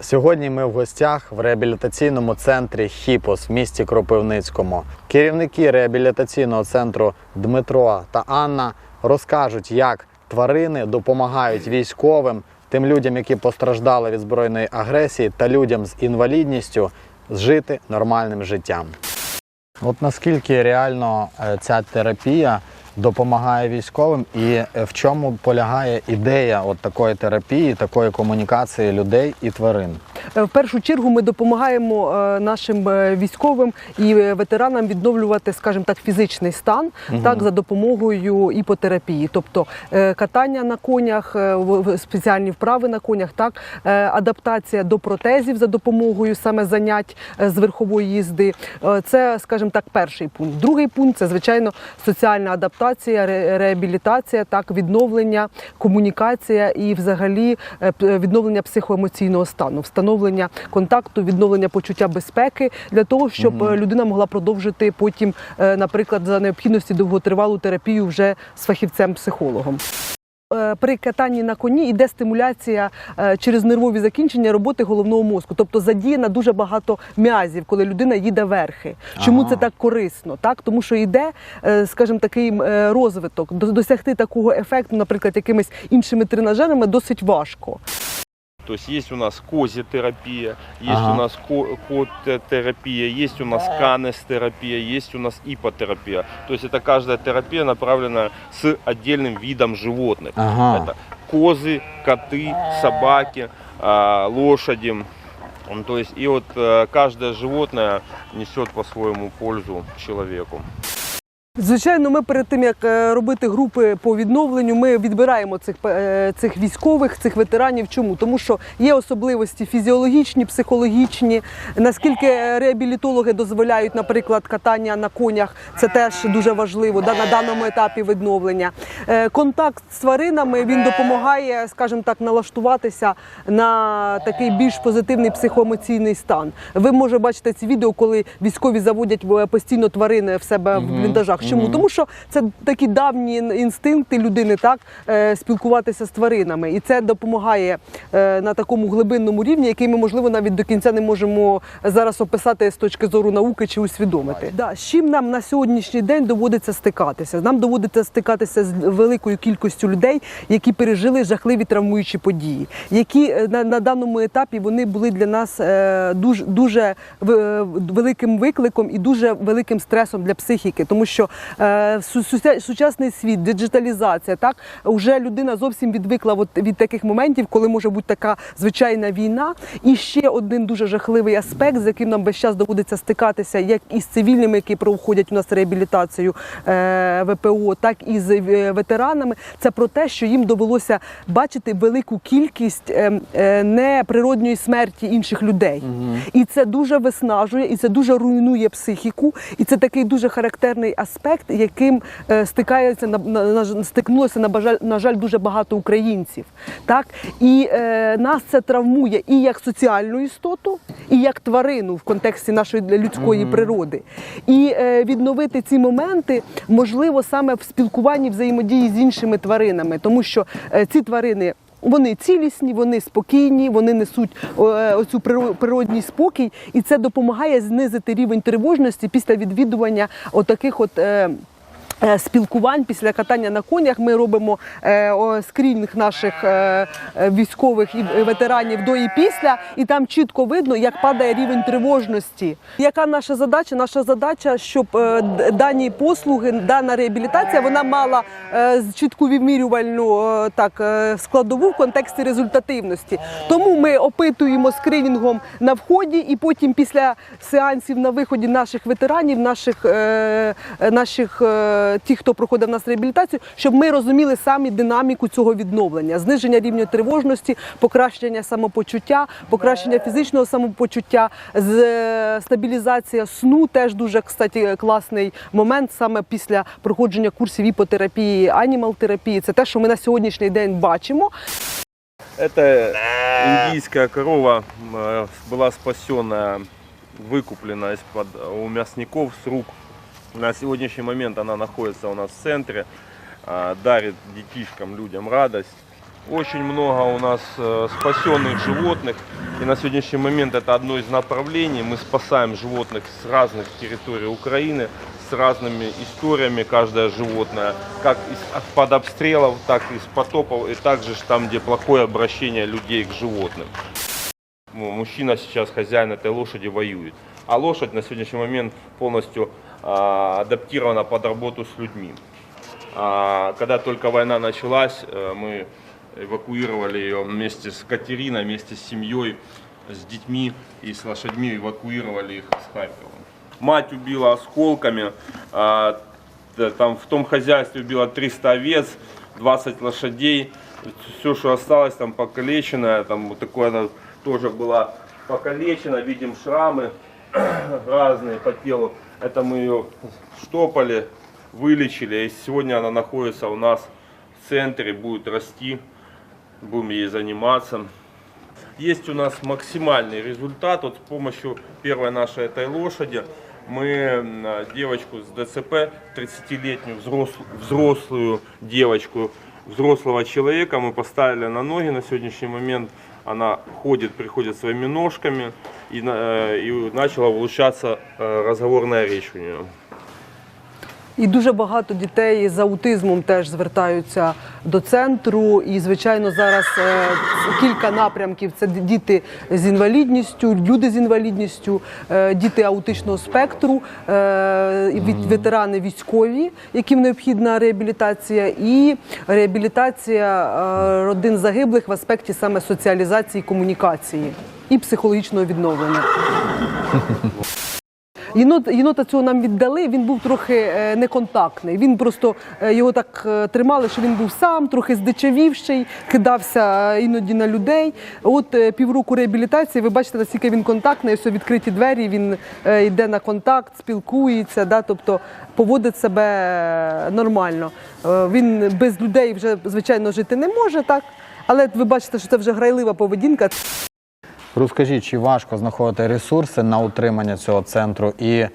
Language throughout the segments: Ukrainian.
Сьогодні ми в гостях в реабілітаційному центрі Хіпос в місті Кропивницькому. Керівники реабілітаційного центру Дмитро та Анна розкажуть, як тварини допомагають військовим, тим людям, які постраждали від збройної агресії, та людям з інвалідністю жити нормальним життям. От наскільки реально е, ця терапія допомагає військовим, і е, в чому полягає ідея от такої терапії, такої комунікації людей і тварин? Е, В першу чергу ми допомагаємо е, нашим військовим і ветеранам відновлювати, скажімо так, фізичний стан так за допомогою іпотерапії, тобто катання на конях, спеціальні вправи на конях, так адаптація до протезів за допомогою саме занять з верхової їзди. Це, скажімо так, перший пункт. Другий пункт це звичайно соціальна адаптація, ре- реабілітація, так відновлення, комунікація і взагалі е, відновлення психоемоційного стану, встановлення контакту, відновлення почуття безпеки для того, щоб угу. людина могла продовжити потім, е, наприклад, за необхідності довготривалу терапію вже з фахівцем-психологом. Е, При катанні на коні йде стимуляція е, через нервові закінчення роботи головного мозку, тобто задіяна дуже багато м'язів, коли людина їде верхи. Чому Ага. це так корисно? Так, тому що йде, е, скажімо, такий розвиток. До- Досягти такого ефекту, наприклад, якимись іншими тренажерами, досить важко. То есть есть у нас козетерапия, есть Ага. у нас ко- кототерапия, есть у нас канестерапия, есть у нас ипотерапия. То есть это каждая терапия направлена с отдельным видом животных. Ага. Это козы, коты, собаки, а, лошади. То есть и вот э, каждое животное несет по-своему пользу человеку. Звичайно, ми перед тим як е, робити групи по відновленню, ми відбираємо цих е, цих військових, цих ветеранів. Чому? Тому що є особливості фізіологічні, психологічні. Наскільки реабілітологи дозволяють, наприклад, катання на конях, це теж дуже важливо да, на даному етапі відновлення. Е, Контакт з тваринами він допомагає, скажімо так, налаштуватися на такий більш позитивний психоемоційний стан. Ви може бачите ці відео, коли військові заводять постійно тварини в себе в бліндажах. Чому? Тому що це такі давні інстинкти людини, так е, спілкуватися з тваринами, і це допомагає е, на такому глибинному рівні, який ми можливо навіть до кінця не можемо зараз описати з точки зору науки чи усвідомити. Да, з чим нам на сьогоднішній день доводиться стикатися? Нам доводиться стикатися з великою кількістю людей, які пережили жахливі травмуючі події, які е, на, на даному етапі вони були для нас е, дуже дуже великим викликом і дуже великим стресом для психіки, тому що сучасний світ, диджиталізація, так вже людина зовсім відвикла от від таких моментів, коли може бути така звичайна війна. І ще один дуже жахливий аспект, з яким нам весь час доводиться стикатися, як із цивільними, які проходять у нас реабілітацію е, ВПО, так і з е, ветеранами. Це про те, що їм довелося бачити велику кількість е, е, неприродньої смерті інших людей. І це дуже виснажує, і це дуже руйнує психіку. І це такий дуже характерний аспект, яким е, стикається на, на, на стикнулося на бажаль, на жаль, дуже багато українців. Так і е, нас це травмує і як соціальну істоту, і як тварину в контексті нашої людської природи. І е, відновити ці моменти можливо саме в спілкуванні взаємодії з іншими тваринами, тому що е, ці тварини. Вони цілісні, вони спокійні, вони несуть е, оцю приро- природній спокій, і це допомагає знизити рівень тривожності після відвідування отаких от. Е, Спілкувань після катання на конях ми робимо е, скрінінг наших е, військових і ветеранів до і після, і там чітко видно, як падає рівень тривожності. Яка наша задача? Наша задача, щоб дані послуги, дана реабілітація, вона мала чітку вимірювальну так складову в контексті результативності. Тому ми опитуємо скринінгом на вході, і потім після сеансів на виході наших ветеранів, наших наших ті, хто проходив в нас реабілітацію, щоб ми розуміли самі динаміку цього відновлення, зниження рівня тривожності, покращення самопочуття, покращення фізичного самопочуття, з- е, стабілізація сну теж дуже кстати, класний момент саме після проходження курсів іпотерапії, анімал-терапії. Це те, що ми на сьогоднішній день бачимо. Это индийская корова м, э, была спасенная, выкуплена из-под у мясников с рук. На сегодняшний момент она находится у нас в центре, а, дарит детишкам, людям радость. Очень много у нас э, спасенных животных. И на сегодняшний момент это одно из направлений. Мы спасаем животных с разных территорий Украины, с разными историями каждое животное. Как из, под обстрелов, так и из потопов, и также там, где плохое обращение людей к животным. Мужчина сейчас, хозяин этой лошади, воюет. А лошадь на сегодняшний момент полностью адаптирована под работу с людьми. А, Когда только война началась, э, мы эвакуировали ее вместе с Катериной, вместе с семьей, с детьми и с лошадьми эвакуировали их с Харькова. Мать убила осколками, а, там в том хозяйстве убила 300 овец, 20 лошадей, все, что осталось там покалеченное, там вот такое она тоже была покалечена, видим шрамы разные по телу. Это мы ее штопали, вылечили, и сегодня она находится у нас в центре, будет расти, будем ей заниматься. Есть у нас максимальный результат. Вот с помощью первой нашей этой лошади мы м, девочку с ДЦП, 30-летнюю взрослую, взрослую девочку, взрослого человека мы поставили на ноги. На сегодняшний момент она ходит, приходит своими ножками и, э, и начала улучшаться э, разговорная речь у нее. І дуже багато дітей з аутизмом теж звертаються до центру. І, звичайно, зараз е, кілька напрямків: це діти з інвалідністю, люди з інвалідністю, е, діти аутичного спектру, е, ветерани військові, яким необхідна реабілітація, і реабілітація родин загиблих в аспекті саме соціалізації, комунікації і психологічного відновлення. Єнот, єнота цього нам віддали. Він був трохи е, неконтактний. Він просто е, його так е, тримали, що він був сам, трохи здичавівший, кидався іноді на людей. От півроку реабілітації, ви бачите, наскільки він контактний, ось відкриті двері. Він йде на контакт, спілкується, да, тобто поводить себе нормально. Він без людей вже звичайно жити не може, так. Але ви бачите, що це вже грайлива поведінка. Розкажіть, чи важко знаходити ресурси на утримання цього центру і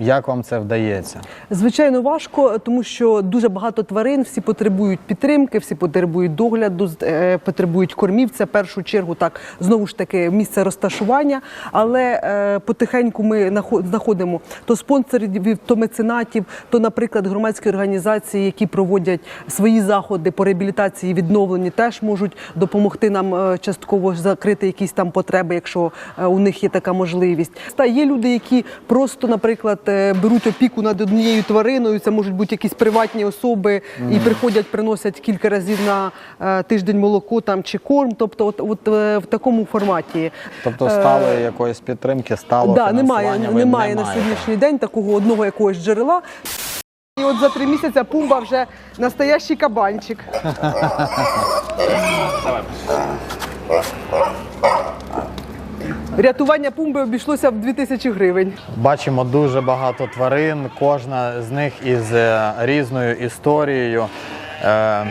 як вам це вдається? Звичайно, важко, тому що дуже багато тварин, всі потребують підтримки, всі потребують догляду, е, потребують кормів. Це в першу чергу так знову ж таки місце розташування. Але е, потихеньку ми нахо- знаходимо то спонсорів, то меценатів, то, наприклад, громадські організації, які проводять свої заходи по реабілітації і відновленню, теж можуть допомогти нам е, частково закрити якісь там потреби, якщо е, у них є така можливість. Та є люди, які просто, наприклад, беруть опіку над однією твариною. Це можуть бути якісь приватні особи, і приходять, приносять кілька разів на е, тиждень молоко там чи корм. Тобто, от, от е, в такому форматі. Тобто сталої якоїсь підтримки, стало Да, немає, фінансування ви немає на сьогоднішній день такого одного якогось джерела. І от за три місяці пумба вже настоящий кабанчик. Рятування пумби обійшлося в 2000 гривень. Бачимо дуже багато тварин, кожна з них із е, різною історією. Е,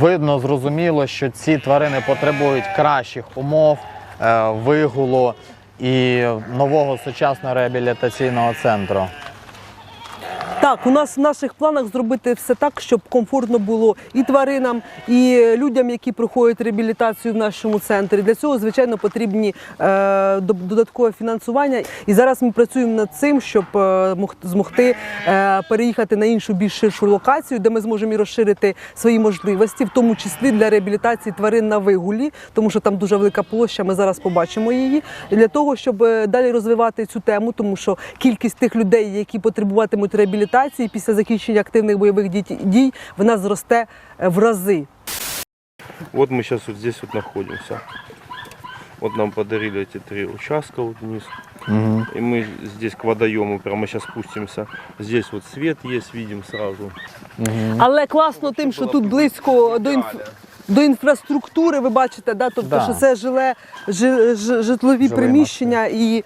видно, зрозуміло, що ці тварини потребують кращих умов, е, вигулу і нового сучасного реабілітаційного центру. Так, у нас в наших планах зробити все так, щоб комфортно було і тваринам, і людям, які проходять реабілітацію в нашому центрі. Для цього, звичайно, потрібні е, додаткове фінансування. І зараз ми працюємо над цим, щоб е, мог- змогти е, переїхати на іншу більш ширшу локацію, де ми зможемо і розширити свої можливості, в тому числі для реабілітації тварин на вигулі, тому що там дуже велика площа. Ми зараз побачимо її. Для того, щоб е, далі розвивати цю тему, тому що кількість тих людей, які потребуватимуть реабілітації після закінчення активних бойових дій, дій вона зросте е, в рази. Вот мы сейчас вот здесь вот находимся. Вот нам подарили эти три участка вот вниз. И мы здесь к водоему прямо сейчас спустимся. Здесь вот свет есть, видим сразу. Але класно тим, що тут близько до інф... до інфраструктури, ви бачите, да? тобто, Да. що це жиле, жи- жи- житлові Жилий приміщення, і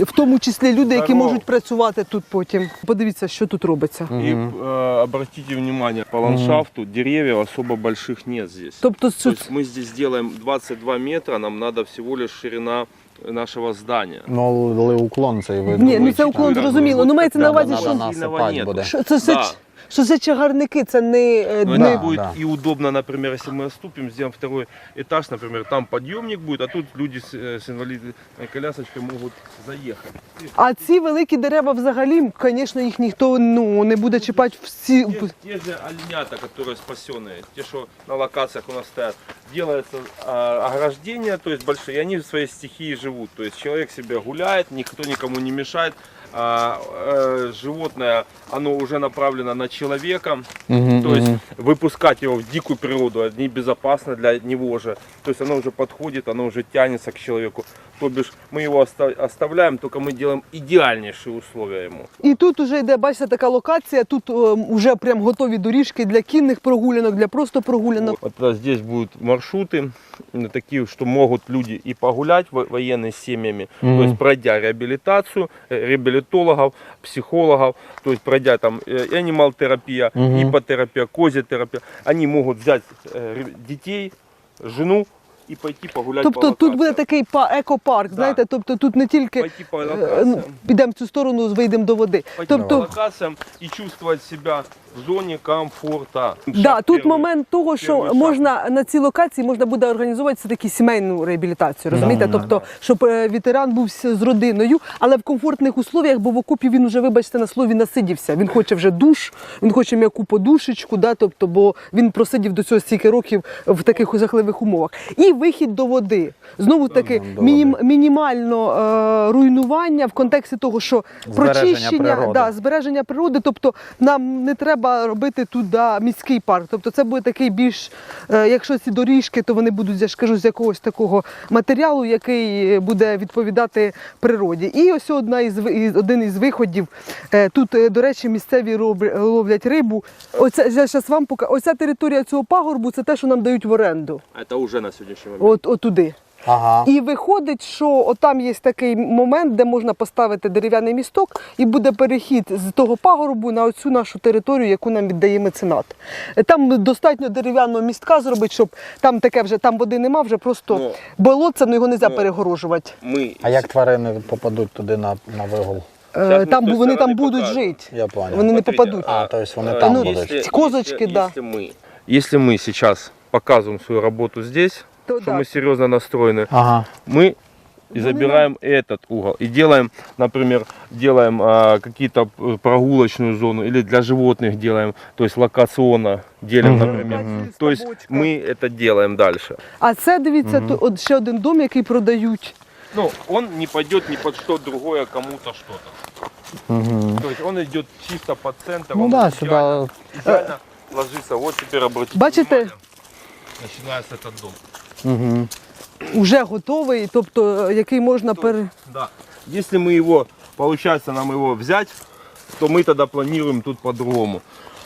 в тому числі люди, які Здорово. можуть працювати тут потім. Подивіться, що тут робиться. И э, обратите внимание, по ландшафту деревьев особо больших нет здесь. Тобто, То тут есть мы здесь делаем 22 метра, нам надо всего лишь ширина нашего здания. Ну, але уклон цей видно. Ні, ну це уклон зрозуміло. ну, мається на увазі, що буде. Що це, це Да. ч- що це чагарники, це не, е, Но не... это Да, будет да. и удобно, например, если мы отступим, сделаем второй этаж, например, там подъемник будет, а тут люди с, э, с инвалидной колясочкой могут заехать. А ці великі дерева взагалі, звісно, їх ніхто ну, не буде чіпати всі. Те, те же оленята, которые спасенные, те, что на локациях у нас стоят, делается а, ограждение, то есть большие, и они в своей стихии живут. То есть человек себе гуляет, никто никому не мешает. А, э, животное, оно уже направлено на человека, то есть выпускать его в дикую природу это небезопасно для него же. То есть оно уже подходит, оно уже тянется к человеку. То бишь мы его оста- оставляем, только мы делаем идеальнейшие условия ему. І тут вже йде, бачите, така локація. Тут вже прям готові доріжки для кінних прогулянок, для просто прогулянок. Вот а, здесь будут маршруты, м, такие, что могут люди и погулять во- военные с семьями, то есть пройдя реабилитацию, э, реабилитологов, психологов, то есть пройдя там э, анимал-терапия, ипотерапия, козетерапия, они могут взять э, ре- детей, жену и пойти погулять по Тобто тут буде такий па- екопарк, знаєте, тобто тут не тільки Пойти по е, ну, підемо в цю сторону, вийдемо до води. Пойти по локаціям і чувствувати себе себя в зоне комфорта. да, тут момент того, що можна на цій локації можна буде організувати все таки сімейну реабілітацію. Розумієте? тобто, щоб е, ветеран був з родиною, але в комфортних условіях, бо в окопі він вже, вибачте, на слові насидівся. Він хоче вже душ, він хоче м'яку подушечку, да, тобто, бо він просидів до цього стільки років в таких жахливих умовах. І вихід до води. Знову таки, мінім, мінімально е, руйнування в контексті того, що Збереження прочищення, природи. да, збереження природи, тобто нам не треба робити туди міський парк. Тобто це буде такий більш, е, якщо ці доріжки, то вони будуть, я ж кажу, з якогось такого матеріалу, який буде відповідати природі. І ось одна із один із виходів. е, Тут, е, до речі, місцеві ловлять рибу. Оце я зараз вам покажу. Оця територія цього пагорбу це те, що нам дають в оренду. Это уже на сегодняшний момент. От отуди. Ага. І виходить, що отам є такий момент, де можна поставити дерев'яний місток, і буде перехід з того пагорбу на оцю нашу територію, яку нам віддає меценат. Там достатньо дерев'яного містка зробити, щоб там таке вже там води нема, вже просто Ну, болотце, ну його не можна ну, перегорожувати. Мы А як тварини попадуть туди на, на вигул? Е, Щас ми Там з тої вони там сторони будуть покажемо. жити. Я понял. Вони не Смотрите, попадуть. А, то есть вони э, там ну, будуть. если- Козочки, если- да. Если мы, если мы сейчас показываем свою работу здесь, То что да. мы серьезно настроены, Ага. мы и Ну, забираем этот угол и делаем, например, делаем а, какие-то э, прогулочную зону или для животных делаем, то есть локационно делим, Мгм. например. Мгм. То есть Бочка. мы это делаем дальше. А це дивіться, то, от ще один дом, який продають. Ну, он не пойдет ни под что другое кому-то что-то. Угу. То есть он идет чисто по центру. Ну он да, идеально- сюди. идеально ложится. Вот теперь обратите Бачите? внимание, начинается этот дом. Угу. Уже готовий, тобто е, який можна пере. Да. Если мы его, получается нам его взять, то мы тогда планируем тут по-другому.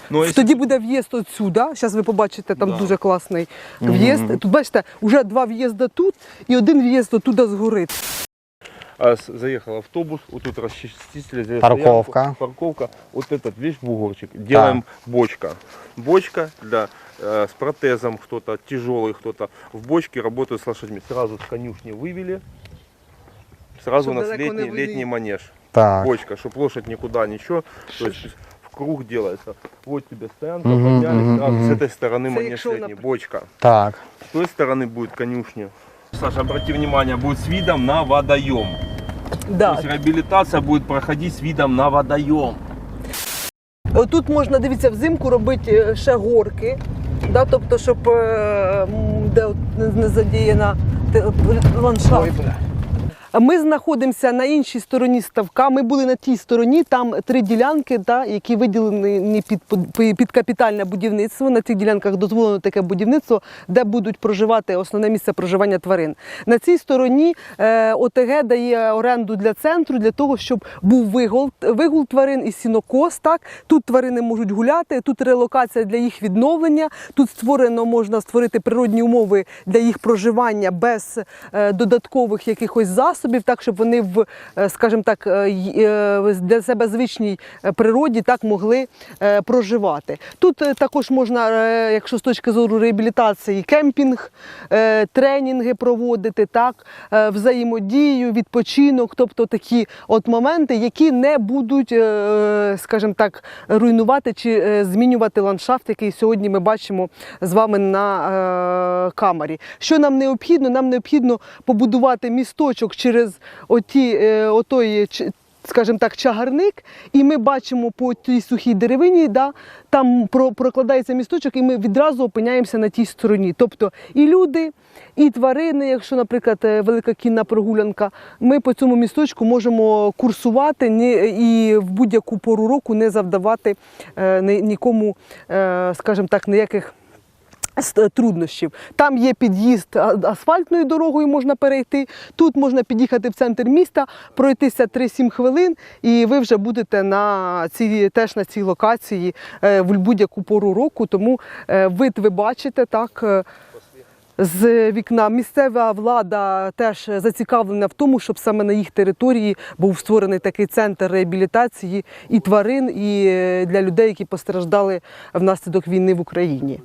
Но если Тоді буде в'їзд отсюди. Зараз ви побачите, там Да. дуже класний в'їзд. Тут бачите, вже два в'їзди тут і один в'їзд отуди згори. а, с- заехал автобус, вот тут расчистили, здесь Парковка. стоянку, парковка, вот этот весь бугорчик, делаем бочка. Бочка для э, с протезом кто-то, тяжелый кто-то. В бочке работают с лошадьми. Сразу с конюшни вывели, сразу Чтоб у нас далеко не летний, вывели. летний манеж. Так. бочка, чтобы лошадь никуда ничего, то есть в круг делается. Вот тебе стоянка, Мгм, подняли, мгм, сразу мгм. с этой стороны Это манеж якщо летний, нап- бочка. Так. С той стороны будет конюшня. Саша, обрати внимание, будет с видом на водоем. То Да. есть реабилитация будет проходить с видом на водоем. Тут можна, дивіться, взимку робити е, ще горки, да, тобто, щоб е, де не- задіяна те- ландшафт. Ми знаходимося на іншій стороні ставка. Ми були на тій стороні, там три ділянки, да, які виділені під, під капітальне будівництво. На цих ділянках дозволено таке будівництво, де будуть проживати основне місце проживання тварин. На цій стороні е, ОТГ дає оренду для центру для того, щоб був вигул, вигул тварин і сінокос. Так тут тварини можуть гуляти, тут релокація для їх відновлення. Тут створено можна створити природні умови для їх проживання без е, додаткових якихось засобів. Засобів, так щоб вони в, е, скажімо так, е, е, для себе звичній природі так могли проживати. Тут також можна, якщо з точки зору реабілітації, кемпінг, тренінги проводити, так, взаємодію, відпочинок, тобто такі от моменти, які не будуть, скажімо так, руйнувати чи змінювати ландшафт, який сьогодні ми бачимо з вами на камері. Що нам необхідно? Нам необхідно побудувати місточок через оті, е, отой, скажімо так, чагарник, і ми бачимо по тій сухій деревині, да, там про- прокладається місточок, і ми відразу опиняємося на тій стороні. Тобто і люди, і тварини, якщо, наприклад, е, велика кінна прогулянка, ми по цьому місточку можемо курсувати і в будь-яку пору року не завдавати е, нікому, е, скажімо так, ніяких с- труднощів. Там є під'їзд асфальтною дорогою, можна перейти. Тут можна під'їхати в центр міста, пройтися 3-7 хвилин, і ви вже будете на цій, теж на цій локації е, в будь-яку пору року. Тому е, вид ви бачите так. е, З вікна місцева влада теж зацікавлена в тому, щоб саме на їх території був створений такий центр реабілітації і тварин, і е, для людей, які постраждали внаслідок війни в Україні.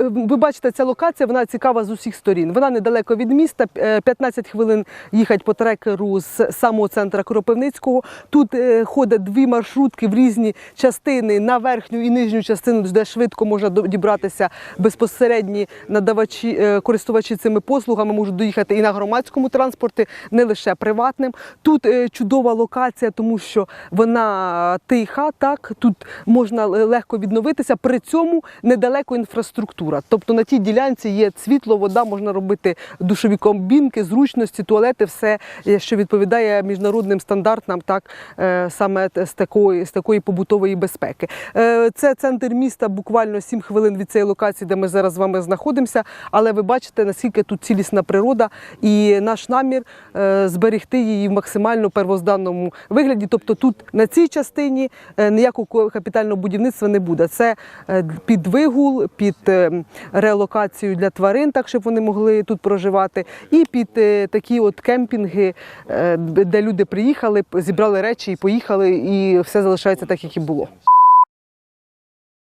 Е, Ви бачите, ця локація вона цікава з усіх сторін. Вона недалеко від міста, е, 15 хвилин їхать по трекеру з самого центра Кропивницького. Тут е, ходять дві маршрутки в різні частини на верхню і нижню частину, де швидко можна дібратися безпосередні надавачі, е, користувачі цими послугами можуть доїхати і на громадському транспорті, не лише приватним. Тут е, чудова локація, тому що вона тиха, так тут можна легко відновитися. При цьому недалеко інфраструктура. Тобто на тій ділянці є світло, вода, можна робити душові комбінки, зручності, туалети, все, е, що відповідає міжнародним стандартам, так е, саме з такої, з такої побутової безпеки. Е, Це центр міста, буквально 7 хвилин від цієї локації, де ми зараз з вами знаходимося. Але ви бачите, наскільки тут цілісна природа, і наш намір зберегти її в максимально первозданному вигляді. Тобто тут на цій частині ніякого капітального будівництва не буде. Це під вигул, під релокацію для тварин, так щоб вони могли тут проживати, і під е, такі от кемпінги, е, де люди приїхали, зібрали речі і поїхали, і все залишається так, як і було.